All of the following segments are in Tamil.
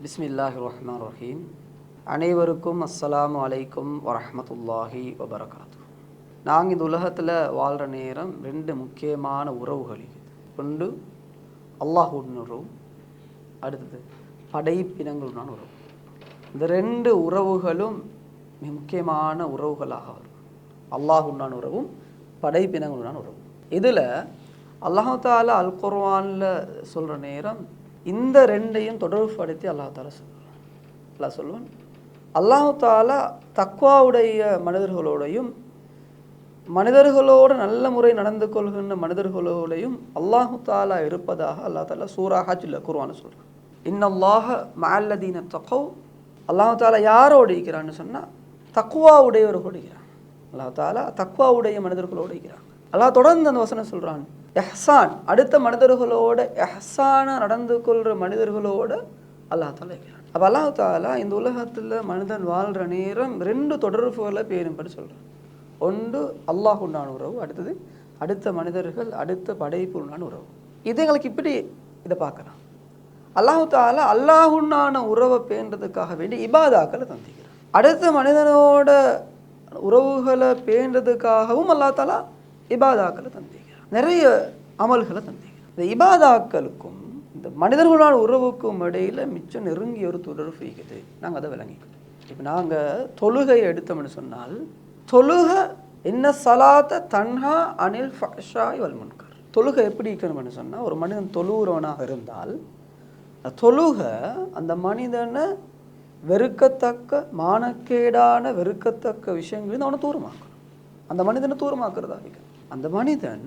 பிஸ்மில்லாஹி ரஹ்மான் ரஹீம் அனைவருக்கும் அஸ்ஸலாமு அலைக்கும் வரமத்துல்லாஹி வபரகாத்து நாங்கள் இந்த உலகத்தில் வாழ்கிற நேரம் ரெண்டு முக்கியமான உறவுகள் இருக்குது ஒன்று அல்லாஹுடன் உறவு. அடுத்தது படைப்பினங்களுடன் உறவு. இந்த ரெண்டு உறவுகளும் மிக முக்கியமான உறவுகளாக வரும். அல்லாஹுண்டான உறவும் படைப்பினங்களுடன் உறவும். இதில் அல்லாஹால அல் குர்வானில் சொல்கிற நேரம் இந்த ரெண்டையும் தொடர்புபடுத்தி அல்லாஹ் தாலா சொல்லுவான். அல்லா சொல்லுவான் அல்லாஹு தாலா தக்வாவுடைய மனிதர்களோடையும் மனிதர்களோடு நல்ல முறை நடந்து கொள்கின்ற மனிதர்களோடையும் அல்லாஹு தாலா இருப்பதாக அல்லாஹ் தாலா சூரா ஹஜ்ல குருவான்னு சொல்கிறான் இன்னல்லாஹ மஅல்லதீன தக்கவ் அல்லாஹு தாலா யாரோடு இருக்கிறான்னு சொன்னால் தக்குவா உடையவர்களோடு இருக்கிறான். அல்லாஹ் தாலா தக்குவா உடைய மனிதர்களோடு இருக்கிறான். அல்லாஹ் தொடர்ந்து அந்த வசனம் சொல்கிறான் எஹ்சான் அடுத்த மனிதர்களோட எஹ்சான நடந்து கொள்கிற மனிதர்களோட அல்லாஹ் தாலா அப்போ அல்லாஹ் தாலா இந்த உலகத்தில் மனிதன் வாழ்கிற நேரம் ரெண்டு தொடர்புகளை பேரும்படி சொல்கிறான் ஒன்று அல்லாஹ் உண்டான உறவு அடுத்தது அடுத்த மனிதர்கள் அடுத்த படைப்பு உண்டான உறவு. இது எங்களுக்கு இப்படி இதை பார்க்கலாம் அல்லாஹு தாலா அல்லாஹுன்னான உறவை பேண்டதுக்காக வேண்டி இபாதாக்களை தந்திக்கிறான் அடுத்த மனிதனோட உறவுகளை பேண்டதுக்காகவும் அல்லா தாலா இபாதாக்களை தந்திக்கிறான் நிறைய அமல்களை தந்திக்கிறான் இந்த இபாதாக்களுக்கும் இந்த மனிதர்களான உறவுக்கும் இடையில மிச்சம் நெருங்கிய ஒரு தொடர்பு இருக்குது. நாங்கள் அதை விளங்கிக்கிறோம் இப்போ நாங்கள் தொழுகை எடுத்தோம்னு சொன்னால் தொழுகை என்ன சலாத்த தன்ஹா அனில் ஃபஷாய் வல்முன்கர் தொழுகை எப்படி இருக்கணும்னு சொன்னால் ஒரு மனிதன் தொழுகிறவனாக இருந்தால் தொழுக அந்த மனிதனை வெறுக்கத்தக்க மானக்கேடான வெறுக்கத்தக்க விஷயங்களில் அவனை தூரமாக்கணும். அந்த மனிதனை தூரமாக்குறதா இருக்கணும் அந்த மனிதன்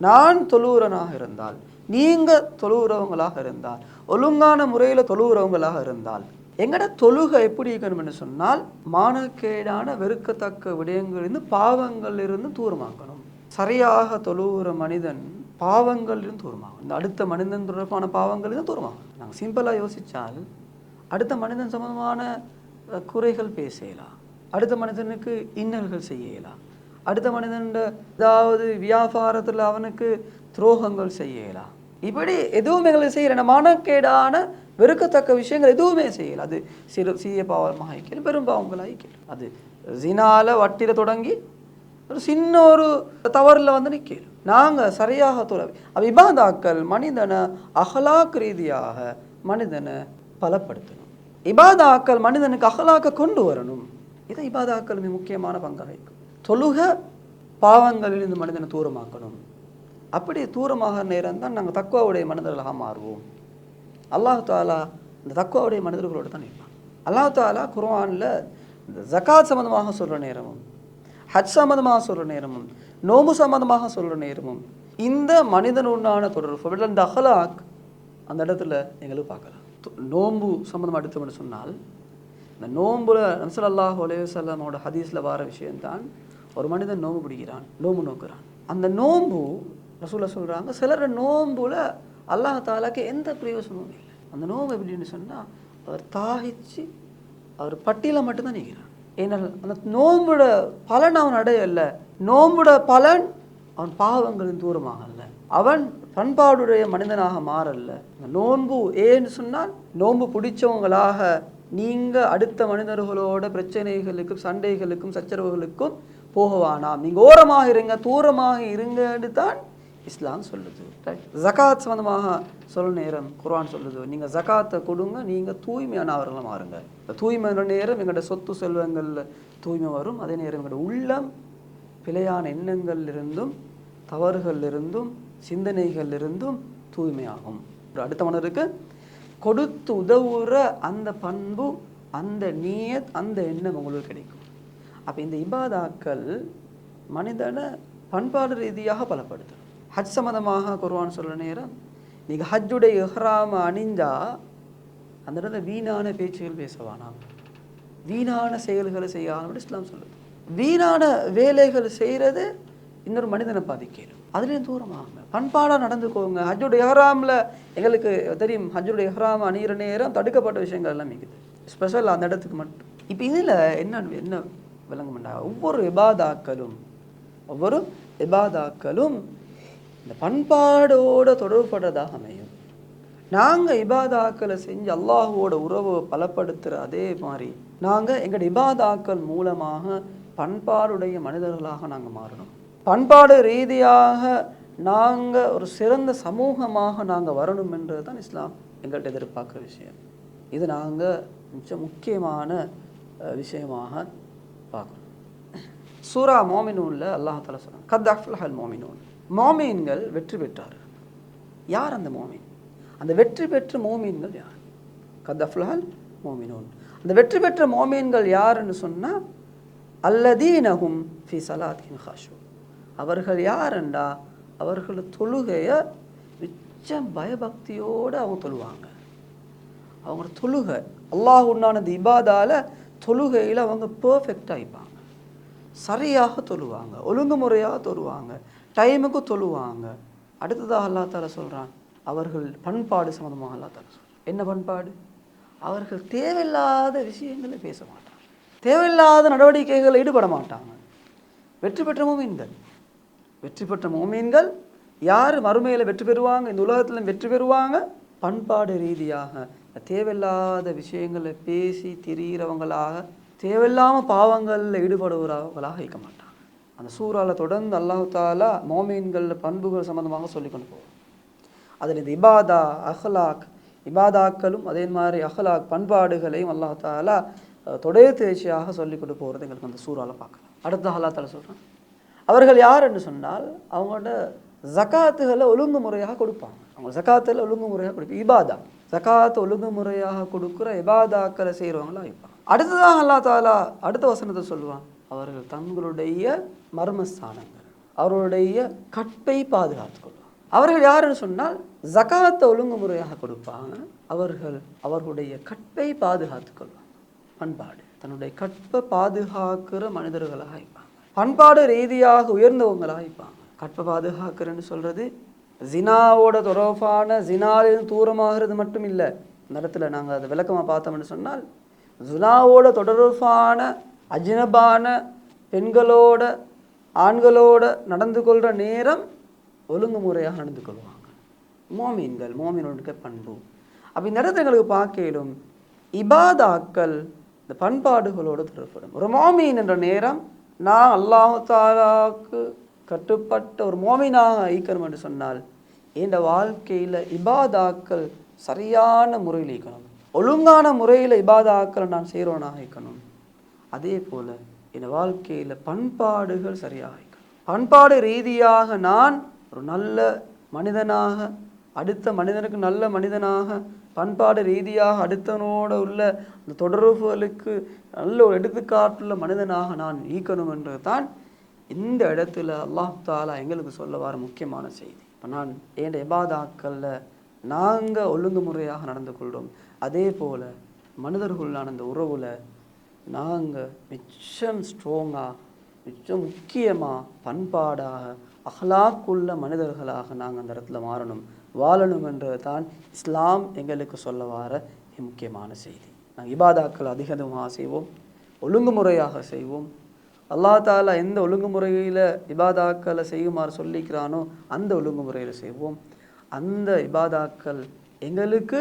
நான் தொழுகிறனாக இருந்தால் நீங்கள் தொழுகிறவங்களாக இருந்தால் ஒழுங்கான முறையில் தொழுகிறவங்களாக இருந்தால் எங்கட தொழுகை எப்படி இருக்கணும்னு சொன்னால் மானக்கேடான வெறுக்கத்தக்க விடயங்களிலிருந்து பாவங்களிலிருந்து தூரமாக்கணும். சரியாக தொழுகிற மனிதன் பாவங்களிலிருந்து தூரமாகும். இந்த அடுத்த மனிதன் தொடர்பான பாவங்களிலிருந்து தூரமாகும். நாங்கள் சிம்பிளாக யோசித்தால் அடுத்த மனிதன் சம்பந்தமான குறைகள் பேசலாம் அடுத்த மனிதனுக்கு இன்னல்கள் செய்யலாம் அடுத்த மனிதன்ட ஏதாவது வியாபாரத்தில் அவனுக்கு துரோகங்கள் செய்யலாம் இப்படி எதுவும் எங்களை செய்யல மனக்கேடான வெறுக்கத்தக்க விஷயங்கள் எதுவுமே செய்யல அது சிறு சிறிய பாவமாக ஆகிக்கல் பெரும் பாவங்களாக அது ஜினால வட்டில தொடங்கி ஒரு சின்ன ஒரு தவறில் வந்து நிற்கல் நாங்கள் சரியாக துறவி இபாதாக்கள் மனிதனை அகலாக் ரீதியாக மனிதனை பலப்படுத்தணும் இபாதாக்கள் மனிதனுக்கு அகலாக்க கொண்டு வரணும் இதை இபாதாக்கள் மிக முக்கியமான பங்காக இருக்கும் தொழுக பாவங்களில் இந்த மனிதனை தூரமாக்கணும். அப்படி தூரமாக நேரம் தான் நாங்கள் தக்குவாவுடைய மனிதர்களாக மாறுவோம். அல்லாஹ் தாலா இந்த தக்குவாவுடைய மனிதர்களோடு தான் இருப்பான் அல்லாஹ் தாலா குர்ஆனில் இந்த ஜகாத் சம்மந்தமாக சொல்கிற நேரமும் ஹஜ் சம்மந்தமாக சொல்கிற நேரமும் நோம்பு சம்மந்தமாக சொல்கிற நேரமும் இந்த மனிதனுடான தொடர்பு இந்த அகலாக் அந்த இடத்துல எங்களுக்கு பார்க்கலாம். நோம்பு சம்மந்தமாக எடுத்தோம்னு சொன்னால் இந்த நோம்புல நம்சல்லாஹு அலையுசல்லமோட ஹதீஸில் வர விஷயம்தான் ஒரு மனிதன் நோம்பு பிடிக்கிறான் நோம்பு நோக்குறான். அந்த நோம்பு ரசூலை சொல்கிறாங்க சிலர் நோம்புல அல்லாஹாலாக்கு எந்த பிரயோசனமும் இல்லை. அந்த நோம்பு எப்படின்னு சொன்னால் அவர் தாகிச்சு அவர் பட்டியலை மட்டும்தான் நிற்கிறான் ஏன்னால் அந்த நோம்புட பலன் அவன் அடையல. நோம்போட பலன் அவன் பாவங்களின் தூரமாகல அவன் பண்பாடுடைய மனிதனாக மாறல்ல. நோன்பு ஏன்னு சொன்னால் நோன்பு பிடிச்சவங்களாக நீங்க அடுத்த மனிதர்களோட பிரச்சனைகளுக்கும் சண்டைகளுக்கும் சச்சரவுகளுக்கும் போகவானாம். நீங்க ஓரமாக இருங்க தூரமாக இருங்கன்னு தான் இஸ்லாம் சொல்லுது. ஜகாத் சம்பந்தமாக சொல்ல நேரம் குர்ஆன் சொல்லுது. நீங்க ஜகாத்தை கொடுங்க நீங்க தூய்மையானவர்களாக மாறுங்க. இந்த தூய்மையான நேரம் எங்களோட சொத்து செல்வங்கள்ல தூய்மை வரும். அதே நேரம் எங்களோட உள்ளம் பிழையான எண்ணங்கள் இருந்தும் தவறுகள் இருந்தும் சிந்தனைகள் இருந்தும் தூய்மையாகும். அடுத்த மனிதருக்கு கொடுத்து உதவுற அந்த பண்பு அந்த நீயத் அந்த எண்ணம் உங்களுக்கு கிடைக்கும். அப்போ இந்த இபாதாக்கள் மனிதனை பண்பாடு ரீதியாக பலப்படுத்தும். ஹஜ் சம்மந்தமாக குருவான் சொல்ல நேரம் நீங்கள் ஹஜ்ஜுடைய இஹ்ராம அணிஞ்சா அந்த இடத்துல வீணான பேச்சுகள் பேசவானாம் வீணான செயல்களை செய்யாமல் இஸ்லாம் சொல்லுது. வீணான வேலைகள் செய்கிறது இன்னொரு மனிதனை பாதிக்கணும் அதுலேயும் தூரமாகுங்க பண்பாடாக நடந்துக்கோங்க. ஹஜ்ஜுடைய இஹ்ராமில் எங்களுக்கு தெரியும் ஹஜ்ஜுடைய இஹ்ராம் அணிகிற நேரம் தடுக்கப்பட்ட விஷயங்கள் எல்லாம் இருக்குது ஸ்பெஷல் அந்த இடத்துக்கு மட்டும். இப்போ இதில் என்ன என்ன விளங்கும்னா ஒவ்வொரு இபாதாக்களும் ஒவ்வொரு இபாதாக்களும் இந்த பண்பாடோட தொடர்புபடுறதாக அமையும். நாங்கள் இபாதாக்களை செஞ்சு அல்லாஹுவோட உறவை பலப்படுத்துகிற அதே மாதிரி நாங்கள் எங்களோட இபாதாக்கள் மூலமாக பண்பாடுடைய மனிதர்களாக நாங்கள் மாறணும். பண்பாடு ரீதியாக நாங்கள் ஒரு சிறந்த சமூகமாக நாங்கள் வரணும் என்றது தான் இஸ்லாம் எங்கள்கிட்ட எதிர்பார்க்குற விஷயம். இது நாங்கள் மிக முக்கியமான விஷயமாக பார்க்கணும். சூரா மோமினூனில் அல்லாஹ் தாலா கத் அஃப்லஹல் மோமினூன். மோமீன்கள் வெற்றி பெற்றார். யார் அந்த மோமீன்? அந்த வெற்றி பெற்ற மோமீன்கள் யார்? கத் அஃப்லஹல் மோமினூன். அந்த வெற்றி பெற்ற மோமீன்கள் யாருன்னு சொன்னால் அல்லதீனகும் ஃபி சலாத்தின் ஹாஷூ அவர்கள் யாருண்டா? அவர்கள் தொழுகையை மிச்சம் பயபக்தியோடு அவங்க தொழுவாங்க. அவங்களோட தொழுகை அல்லாஹ் உண்டானது இபாதால தொழுகையில் அவங்க பெர்ஃபெக்டாக ஆகிப்பாங்க சரியாக தொழுவாங்க ஒழுங்குமுறையாக தொழுவாங்க டைமுக்கு தொழுவாங்க. அடுத்ததாக அல்லா தாலா சொல்கிறான் அவர்கள் பண்பாடு சம்மந்தமாக அல்லா தாலா சொல்றான். என்ன பண்பாடு? அவர்கள் தேவையில்லாத விஷயங்களை பேச மாட்டாங்க. தேவையில்லாத நடவடிக்கைகளில் ஈடுபட மாட்டாங்க. வெற்றி பெற்ற இந்த வெற்றி பெற்ற மோமீன்கள் யார் மறுமையில் வெற்றி பெறுவாங்க? இந்த உலகத்தில் வெற்றி பெறுவாங்க? பண்பாடு ரீதியாக. தேவையில்லாத விஷயங்களை பேசி திரியிறவங்களாக தேவையில்லாமல் பாவங்களில் ஈடுபடுகிறவங்களாக இருக்க மாட்டாங்க. அந்த சூறால தொடர்ந்து அல்லாஹ் தாலா மோமீன்கள் பண்புகள் சம்மந்தமாக சொல்லி கொண்டு போவோம் அதில் இந்த இபாதா அஹ்லாக் இபாதாக்களும் அதே மாதிரி அஹ்லாக் பண்பாடுகளையும் அல்லாஹ் தாலா தொடர் தேர்ச்சியாக சொல்லி கொண்டு போகிறது எங்களுக்கு அந்த சூறாவில் பார்க்கலாம். அடுத்த அல்லாஹ் தாலா அவர்கள் யார் என்று சொன்னால் அவங்களோட ஜகாத்துகளை ஒழுங்குமுறையாக கொடுப்பாங்க. அவங்க ஜகாத்தில் ஒழுங்குமுறையாக கொடுப்பாங்க இபாதா. ஜகாத் ஒழுங்குமுறையாக கொடுக்குற இபாதாக்களை செய்கிறவங்களா இருப்பாங்க. அடுத்ததாக அல்லா தாலா அடுத்த வசனத்தை சொல்லுவான். அவர்கள் தங்களுடைய மர்மஸ்தானங்கள் அவர்களுடைய கற்பை பாதுகாத்து கொள்வாங்க. அவர்கள் யாருன்னு சொன்னால் ஜகாத்தை ஒழுங்குமுறையாக கொடுப்பாங்க. அவர்கள் அவர்களுடைய கற்பை பாதுகாத்து கொள்வாங்க. பண்பாடு. தன்னுடைய கற்பை பாதுகாக்கிற மனிதர்களாக இருப்பாங்க. பண்பாடு ரீதியாக உயர்ந்தவங்களாக இருப்பாங்க கற்பை பாதுகாக்கிறேன்னு சொல்கிறது ஜினாவோட தொடர்பான ஜினாலிருந்து தூரமாகிறது மட்டும் இல்லை. இந்த இடத்துல நாங்கள் அதை விளக்கமாக பார்த்தோம்னு சொன்னால் ஜினாவோட தொடர்பான அஜினபான பெண்களோட ஆண்களோட நடந்து கொள்கிற நேரம் ஒழுங்குமுறையாக நடந்து கொள்வாங்க. மோமீன்கள் மோமீனோட பண்பு. அப்போ இந்த இடத்துல எங்களுக்கு பார்க்கலும் இபாதாக்கள் இந்த பண்பாடுகளோடு தொடர்படும் ஒரு மோமீன் என்ற நேரம் நான் அல்லாஹ் தாலாவுக்கு கட்டுப்பட்ட ஒரு மோமினாக ஈக்கணும் என்று சொன்னால் இந்த வாழ்க்கையில் இபாதாக்கள் சரியான முறையில் ஈக்கணும் ஒழுங்கான முறையில் இபாதாக்கள் நான் செய்கிறவனாக ஈக்கணும் அதே போல் என் வாழ்க்கையில் பண்பாடுகள் சரியாக இருக்கணும். பண்பாடு ரீதியாக நான் ஒரு நல்ல மனிதனாக அடுத்த மனிதனுக்கு நல்ல மனிதனாக பண்பாடு ரீதியாக அடுத்தனோட உள்ள அந்த தொடர்புகளுக்கு நல்ல ஒரு எடுத்துக்காட்டுள்ள மனிதனாக நான் ஈக்கணும் என்றது தான் இந்த இடத்துல அல்லாஹ் தாலா எங்களுக்கு சொல்ல வர முக்கியமான செய்தி. இப்போ நான் என் எபாதாக்களில் நாங்கள் ஒழுங்குமுறையாக நடந்து கொள்கிறோம் அதே போல் மனிதர்களான அந்த உறவில் நாங்கள் மிச்சம் ஸ்ட்ராங்காக மிச்சம் முக்கியமாக பண்பாடாக அகலாக்குள்ள மனிதர்களாக நாங்கள் அந்த இடத்துல மாறணும். வாழணும் என்றது தான் இஸ்லாம் எங்களுக்கு சொல்ல வர முக்கியமான செய்தி. நாங்கள் இபாதாக்கள் அதிகமாக செய்வோம் ஒழுங்குமுறையாக செய்வோம். அல்லா தாலா எந்த ஒழுங்குமுறையில் இபாதாக்களை செய்யுமாறு சொல்லிக்கிறானோ அந்த ஒழுங்குமுறையில் செய்வோம். அந்த இபாதாக்கள் எங்களுக்கு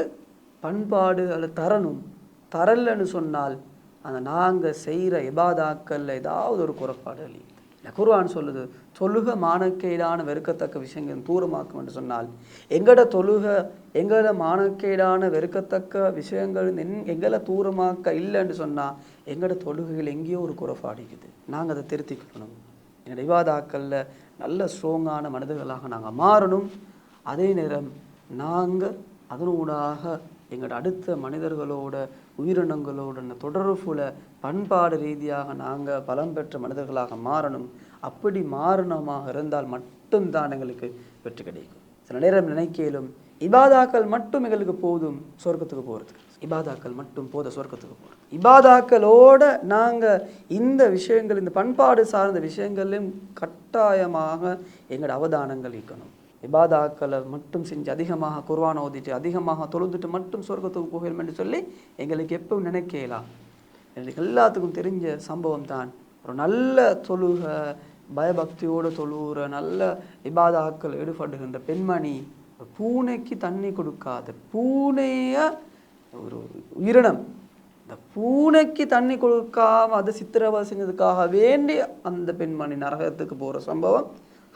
பண்பாடுகளை தரணும். தரலன்னு சொன்னால் அந்த நாங்கள் செய்கிற இபாதாக்களில் ஏதாவது ஒரு குறைபாடு அழி குர்வான் சொல்லுது. தொழுக மானக்கேடான வெறுக்கத்தக்க விஷயங்கள் தூரமாக்கும் என்று சொன்னால் எங்கட தொழுக எங்கட மானக்கேடான வெறுக்கத்தக்க விஷயங்கள் என் எங்களை தூரமாக்க இல்லைன்னு சொன்னால் எங்கட தொழுகைகள் எங்கேயோ ஒரு குறைபாடிக்குது. நாங்கள் அதை திருத்திக்கணும். எங்கள் இவாதாக்களில் நல்ல ஸ்ட்ராங்கான மனிதர்களாக நாங்கள் மாறணும். அதே நேரம் நாங்கள் அதனூடாக எங்களோட அடுத்த மனிதர்களோட உயிரினங்களோட தொடர்புல பண்பாடு ரீதியாக நாங்கள் பலம் பெற்ற மனிதர்களாக மாறணும். அப்படி மாறணமாக இருந்தால் மட்டும்தான் எங்களுக்கு வெற்றி கிடைக்கும். சில நேரம் நினைக்கலும் இபாதாக்கள் மட்டும் எங்களுக்கு போதும் சொர்க்கத்துக்கு போகிறதுக்கு இபாதாக்கள் மட்டும் போத சொர்க்கத்துக்கு போகிறது இபாதாக்களோட நாங்கள் இந்த விஷயங்கள் இந்த பண்பாடு சார்ந்த விஷயங்களையும் கட்டாயமாக எங்களோட அவதானங்கள் இருக்கணும் இபாதாக்களை மட்டும் செஞ்சு அதிகமாக குர்வான் ஓதிட்டு அதிகமாக தொழுந்துட்டு மட்டும் சொர்க்கத்துக்கு போகணும் என்று சொல்லி எங்களுக்கு எப்பவும் நினைக்கலாம் எங்களுக்கு எல்லாத்துக்கும் தெரிஞ்ச சம்பவம் தான் ஒரு நல்ல தொழுக பயபக்தியோடு தொழுகிற நல்ல இபாதாக்கள் ஈடுபடுகின்ற பெண்மணி பூனைக்கு தண்ணி கொடுக்காத பூனைய ஒரு உயிரினம். இந்த பூனைக்கு தண்ணி கொடுக்காம அதை சித்திரவதை செஞ்சதுக்காக வேண்டி அந்த பெண்மணி நரகத்துக்கு போகிற சம்பவம்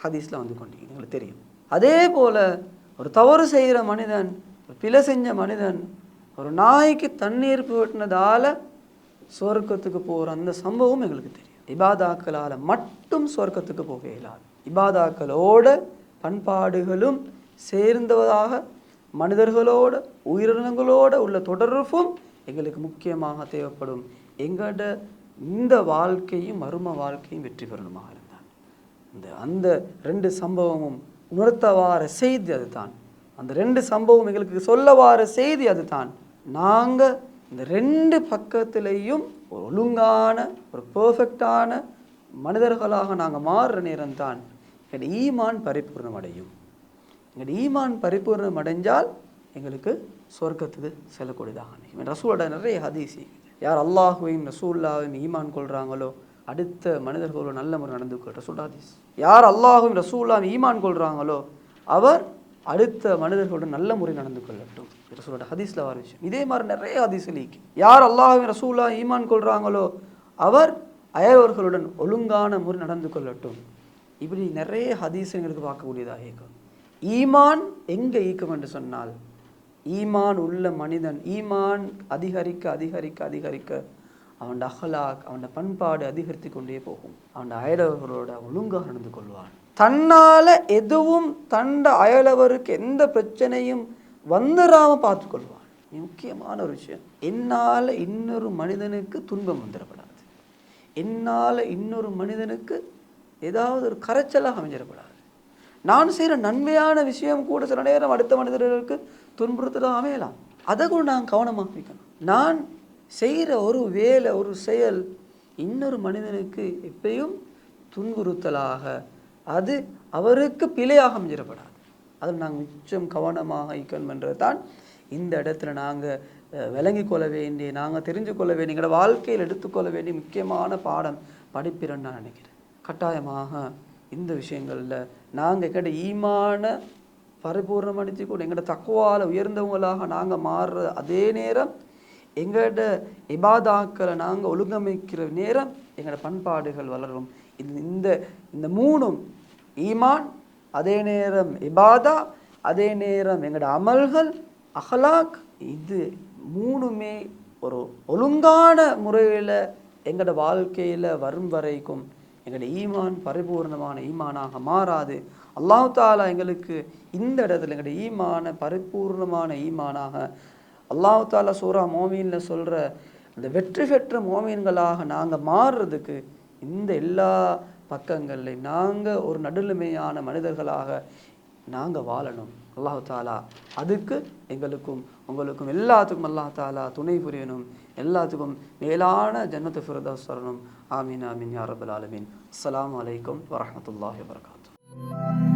ஹதீஸில் வந்து கொண்டீங்க எங்களுக்கு தெரியும். அதே போல் ஒரு தவறு செய்கிற மனிதன் ஒரு பிழை செஞ்ச மனிதன் ஒரு நாய்க்கு தண்ணீர் போட்டினதால் சொர்க்கத்துக்கு போகிற அந்த சம்பவம் எங்களுக்கு தெரியும். இபாதாக்களால் மட்டும் சொர்க்கத்துக்கு போக இயலாது. இபாதாக்களோட பண்பாடுகளும் சேர்ந்ததாக மனிதர்களோட உயிரினங்களோட உள்ள தொடர்பும் எங்களுக்கு முக்கியமாக தேவைப்படும். எங்களோட இந்த வாழ்க்கையும் மரும வாழ்க்கையும் வெற்றி பெறணுமாக இருந்தான் இந்த அந்த ரெண்டு சம்பவமும் உணர்த்தவார செய்தி அதுதான். அந்த ரெண்டு சம்பவம் எங்களுக்கு சொல்லவார செய்தி அதுதான். நாங்கள் இந்த ரெண்டு பக்கத்திலையும் ஒரு ஒழுங்கான ஒரு பர்ஃபெக்டான மனிதர்களாக நாங்கள் மாறுற நேரம் தான் எங்கள் ஈமான் பரிபூர்ணம் அடையும் எங்கள் ஈமான் பரிபூர்ணம் அடைஞ்சால் எங்களுக்கு சொர்க்கத்துக்கு செல்லக்கூடியதாக அமையும். ரசூலோட நிறைய ஹதீசி யார் அல்லாஹுவையும் ரசூல்லாவையும் ஈமான் கொள்கிறாங்களோ அடுத்த மனிதர்களோட நல்ல முறை நடந்து கொள் ரசூல் யார் அல்லாஹும் ரசூல்லாம் ஈமான் கொள்கிறாங்களோ அவர் அடுத்த மனிதர்களோட நல்ல முறை நடந்து கொள்ளட்டும். ரசூலோட ஹதீஸில் வர விஷயம். இதே மாதிரி நிறைய ஹதீஸ் லீக் யார் அல்லாஹும் ரசூல்லா ஈமான் கொள்கிறாங்களோ அவர் அயல்வர்களுடன் ஒழுங்கான முறை நடந்து கொள்ளட்டும். இப்படி நிறைய ஹதீஸ் எங்களுக்கு பார்க்கக்கூடியதாக இருக்கும். ஈமான் எங்கே ஈக்கும் என்று சொன்னால் ஈமான் உள்ள மனிதன் ஈமான் அதிகரிக்க அதிகரிக்க அதிகரிக்க அவன் அகலாக் அவன் பண்பாடு அதிகரித்து கொண்டே போகும். அவன் அயலவர்களோட ஒழுங்காக நடந்து கொள்வான். தன்னால எதுவும் தண்ட அயலவருக்கு எந்த பிரச்சனையும் வந்துடாம பார்த்துக்கொள்வான் கொள்வான். முக்கியமான ஒரு விஷயம். என்னால் இன்னொரு மனிதனுக்கு துன்பம் வந்துடப்படாது என்னால் இன்னொரு மனிதனுக்கு ஏதாவது ஒரு கரைச்சலாக அமைஞ்சிடப்படாது நான் செய்கிற நன்மையான விஷயம் கூட சில நேரம் அடுத்த மனிதர்களுக்கு துன்புறுத்தலாக அமையலாம். அதை கூட நான் கவனமாக நான் செய்கிற ஒரு வேலை ஒரு செயல் இன்னொரு மனிதனுக்கு எப்பயும் துன்புறுத்தலாக. அது அவருக்கு பிழையாக அமைஞ்சிடப்படாது. அதில் நாங்கள் மிச்சம் கவனமாக இருக்கணும்ன்றது தான் இந்த இடத்துல நாங்கள் விளங்கி கொள்ள வேண்டிய நாங்கள் தெரிஞ்சு கொள்ள வேண்டிய எங்களோட வாழ்க்கையில் எடுத்துக்கொள்ள வேண்டிய முக்கியமான பாடம் படிப்பிறன்னு நான் நினைக்கிறேன். கட்டாயமாக இந்த விஷயங்களில் நாங்கள் எங்கள்கிட்ட ஈமான பரிபூர்ணமடித்து கூட எங்களோட தக்குவால் உயர்ந்தவங்களாக நாங்கள் மாறுற அதே நேரம் எங்களோட இபாதாக்களை நாங்கள் ஒழுங்கமைக்கிற நேரம் எங்களோட பண்பாடுகள் வளரும். இது இந்த இந்த மூணும் ஈமான் அதே நேரம் இபாதா அதே நேரம் எங்களோட அமல்கள் அகலாக் இது மூணுமே ஒரு ஒழுங்கான முறையில் எங்களோட வாழ்க்கையில் வரும் வரைக்கும் எங்களோட ஈமான் பரிபூர்ணமான ஈமானாக மாறாது. அல்லாஹ் தாலா எங்களுக்கு இந்த இடத்துல எங்களோட ஈமான பரிபூர்ணமான ஈமானாக அல்லாஹ் தாலா சூரா மோமீனில் சொல்கிற அந்த வெற்றி பெற்ற மோமீன்களாக நாங்கள் மாறுறதுக்கு இந்த எல்லா பக்கங்களில் நாங்கள் ஒரு நடுநிலைமையான மனிதர்களாக நாங்கள் வாழணும். அல்லாஹு தாலா அதுக்கு எங்களுக்கும் உங்களுக்கும் எல்லாத்துக்கும் அல்லாஹ் தாலா துணை புரியணும். எல்லாத்துக்கும் மேலான ஜன்னத்து ஃபிரதோஸ் வரணும் ஆமீன் ஆமீன் யாரபுல் ஆலமீன். அஸ்லாம் வலைக்கம் வரமத்துல்லாஹி வரகாத்து